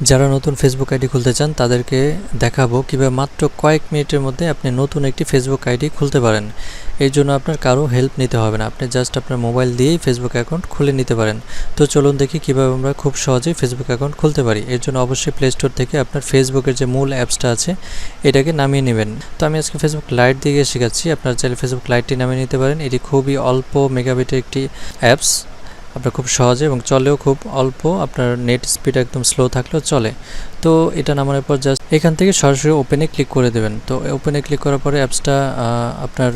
যারা নতুন Facebook ID খুলতে চান, তাদেরকে দেখাবো কীভাবে মাত্র কয়েক মিনিটের মধ্যে আপনি নতুন একটি ফেসবুক আইডি খুলতে পারেন। এই জন্য আপনার কারও হেল্প নিতে হবে না। আপনি জাস্ট আপনার মোবাইল দিয়েই ফেসবুক অ্যাকাউন্ট খুলে নিতে পারেন। তো চলুন দেখি কীভাবে আমরা খুব সহজেই ফেসবুক অ্যাকাউন্ট খুলতে পারি। এর জন্য অবশ্যই প্লে স্টোর থেকে আপনার ফেসবুকের যে মূল অ্যাপসটা আছে, এটাকে নামিয়ে নেবেন। তো আমি আজকে ফেসবুক লাইট দিয়ে শেখাচ্ছি। আপনারা চাইলে ফেসবুক লাইটটি নামিয়ে নিতে পারেন। এটি খুবই অল্প মেগাবিটের একটি অ্যাপস আপনার খুব সহজে এবং চলেও খুব অল্প। আপনার নেট স্পিড একদম স্লো থাকলেও চলে। তো এটা নামানোর পর জাস্ট এখান থেকে সরাসরি ওপেনে ক্লিক করে দেবেন। তো ওপেনে ক্লিক করার পরে অ্যাপসটা আপনার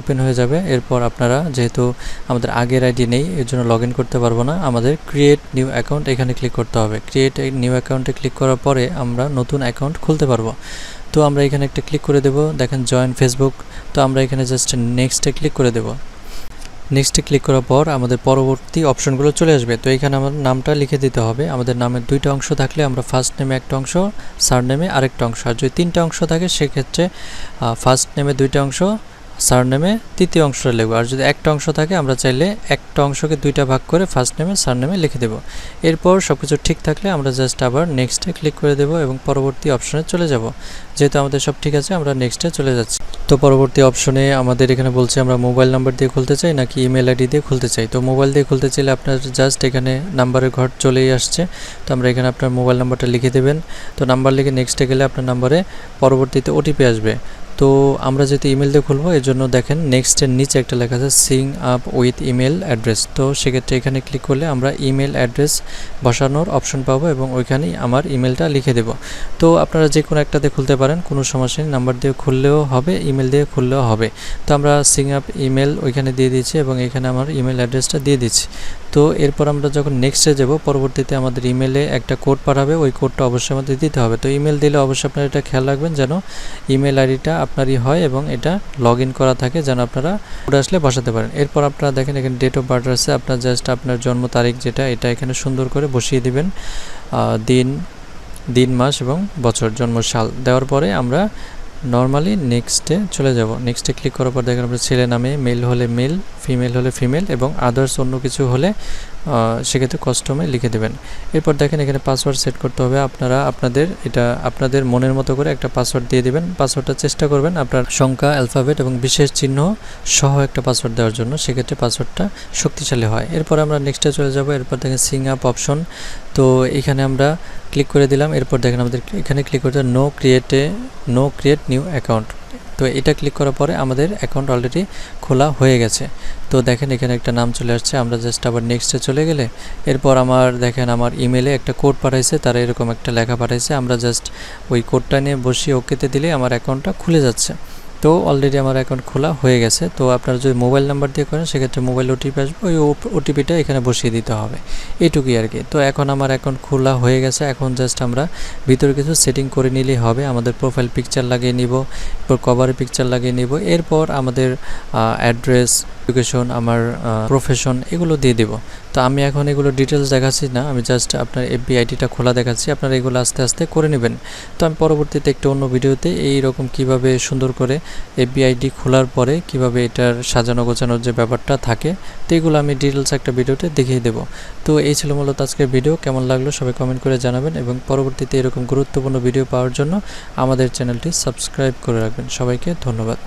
ওপেন হয়ে যাবে। এরপর আপনারা যেহেতু আমাদের আগের আইডি নেই, এর জন্য লগ করতে পারব না। আমাদের ক্রিয়েট নিউ অ্যাকাউন্ট এখানে ক্লিক করতে হবে। ক্রিয়েট নিউ অ্যাকাউন্টে ক্লিক করার পরে আমরা নতুন অ্যাকাউন্ট খুলতে পারব। তো আমরা এখানে একটা ক্লিক করে দেবো। দেখেন জয়েন ফেসবুক তো আমরা এখানে জাস্ট নেক্সটে ক্লিক করে দেবো। নেক্সটে ক্লিক করার পর আমাদের পরবর্তী অপশনগুলো চলে আসবে। তো এখানে আমার নামটা লিখে দিতে হবে। আমাদের নামের দুইটা অংশ থাকলে আমরা ফার্স্ট নেমে একটা অংশ সার নেমে আরেকটা অংশ। আর যদি তিনটা অংশ থাকে, সেক্ষেত্রে ফার্স্ট নেমে দুইটা অংশ সার নেমে তৃতীয় অংশটা লিখব। আর যদি একটা অংশ থাকে, আমরা চাইলে একটা অংশকে দুইটা ভাগ করে ফার্স্ট নেমে সার নেমে লিখে দেবো। এরপর সব কিছু ঠিক থাকলে আমরা জাস্ট আবার নেক্সটে ক্লিক করে দেবো এবং পরবর্তী অপশনে চলে যাব। যেহেতু আমাদের সব ঠিক আছে, আমরা নেক্সটে চলে যাচ্ছি। তো পরবর্তী অপশনে আমাদের এখানে বলছে, আমরা মোবাইল নাম্বার দিয়ে খুলতে চাই নাকি ইমেল আইডি দিয়ে খুলতে চাই? তো মোবাইল দিয়ে খুলতে চাইলে আপনার জাস্ট এখানে নাম্বারের ঘর চলেই আসছে। তো আমরা এখানে আপনার মোবাইল নাম্বারটা লিখে দেবেন। তো নাম্বার লিখে নেক্সটে গেলে আপনার নাম্বারে পরবর্তীতে ওটিপি আসবে। তো আমরা যেহেতু ইমেল দিয়ে খুলবো, এর জন্য দেখেন নেক্সটের নিচে একটা লেখা আছে sign up with email address তো সেক্ষেত্রে এখানে ক্লিক করলে আমরা ইমেল অ্যাড্রেস বসানোর অপশন পাবো এবং ওইখানেই আমার ইমেলটা লিখে দেব। তো আপনারা যে কোনো একটাতে খুলতে পারেন, কোনো সমস্যা নেই নাম্বার দিয়ে খুললেও হবে ইমেল দিয়ে খুললেও হবে। তো আমরা সিং আপ ইমেল ওইখানে দিয়ে দিচ্ছি এবং এখানে আমার ইমেল অ্যাড্রেসটা দিয়ে দিচ্ছি। তো এরপর আমরা যখন নেক্সটে যাব, পরবর্তীতে আমাদের ইমেলে একটা কোড পাঠাবে, ওই কোডটা অবশ্যই আমাদের দিতে হবে। তো ইমেল দিলে অবশ্যই আপনারা এটা খেয়াল রাখবেন যেন ইমেল আইডিটা আপনারই হয় এবং এটা লগ করা থাকে যেন আপনারা কোড আসলে বসাতে পারেন। এরপর আপনারা দেখেন এখানে ডেট অফ বার্থ আছে, আপনার জাস্ট আপনার জন্ম তারিখ যেটা, এটা এখানে সুন্দর করে বসিয়ে দিবেন দিন দিন, মাস এবং বছর জন্ম সাল দেওয়ার পরে আমরা নর্মালি নেক্সটে চলে যাব। নেক্সটে ক্লিক করার পর দেখেন আপনার ছেলে নামে মেল হলে মেল ফিমেল হলে ফিমেল এবং আদার্স অন্য কিছু হলে সেক্ষেত্রে কস্টমে লিখে দেবেন। এরপর দেখেন এখানে পাসওয়ার্ড সেট করতে হবে। আপনারা আপনাদের এটা আপনাদের মনের মতো করে একটা পাসওয়ার্ড দিয়ে দেবেন। পাসওয়ার্ডটা চেষ্টা করবেন আপনার সংখ্যা অ্যালফাবেট এবং বিশেষ চিহ্ন সহ একটা পাসওয়ার্ড দেওয়ার জন্য। সেক্ষেত্রে পাসওয়ার্ডটা শক্তিশালী হয়। এরপর আমরা নেক্সটে চলে যাব। এরপর দেখেন সিং আপ অপশন তো এখানে আমরা ক্লিক করে দিলাম। এরপর দেখেন আমাদের এখানে ক্লিক করতে নো ক্রিয়েটে নো ক্রিয়েট নিউ অ্যাকাউন্ট তো এটা ক্লিক করার পরে আমাদের অ্যাকাউন্ট অলরেডি খোলা হয়ে গেছে। তো দেখেন এখানে একটা নাম চলে আসছে, আমরা জাস্ট আবার নেক্সটে চলে গেলে এরপর আমার দেখেন আমার ইমেলে একটা কোড পাঠাইছে, তারা এরকম একটা লেখা পাঠাইছে, আমরা জাস্ট ওই কোডটা নিয়ে বসিয়ে ওকেতে দিলে আমার অ্যাকাউন্টটা খুলে যাচ্ছে। তো অলরেডি আমার অ্যাকাউন্ট খোলা হয়ে গেছে। তো আপনারা যদি মোবাইল নাম্বার দিয়ে করেন, সেক্ষেত্রে মোবাইল ওটিপি আসবে। ওই ওটিপিটা এখানে বসিয়ে দিতে হবে। এইটুকুই আর কি। তো এখন আমার অ্যাকাউন্ট খোলা হয়ে গেছে। এখন জাস্ট আমরা ভিতরে কিছু সেটিং করে নিলেই হবে। আমাদের প্রোফাইল পিকচার লাগিয়ে নিব এরপর কভারের পিকচার লাগিয়ে নিব। এরপর আমাদের অ্যাড্রেস এডুকেশন আমার প্রফেশন এগুলো দিয়ে দেব। তো আমি এখন এগুলো ডিটেলস দেখাচ্ছি না, আমি জাস্ট আপনার এফবি আইডিটা খোলা দেখাচ্ছি, আপনারা এগুলো আস্তে আস্তে করে নেবেন। তো আমি পরবর্তীতে একটু অন্য ভিডিওতে এই রকম কীভাবে সুন্দর করে এফবি আইডি খোলার পরে কীভাবে এটার সাজানো গোছানোর যে ব্যাপারটা থাকে, তো এগুলো আমি ডিটেলস একটা ভিডিওতে দেখিয়ে দেবো। তো এই ছিল মূলত আজকের ভিডিও, কেমন লাগল সবাই কমেন্ট করে জানাবেন এবং পরবর্তীতে এরকম গুরুত্বপূর্ণ ভিডিও পাওয়ার জন্য আমাদের চ্যানেলটি সাবস্ক্রাইব করে রাখবেন। সবাইকে ধন্যবাদ।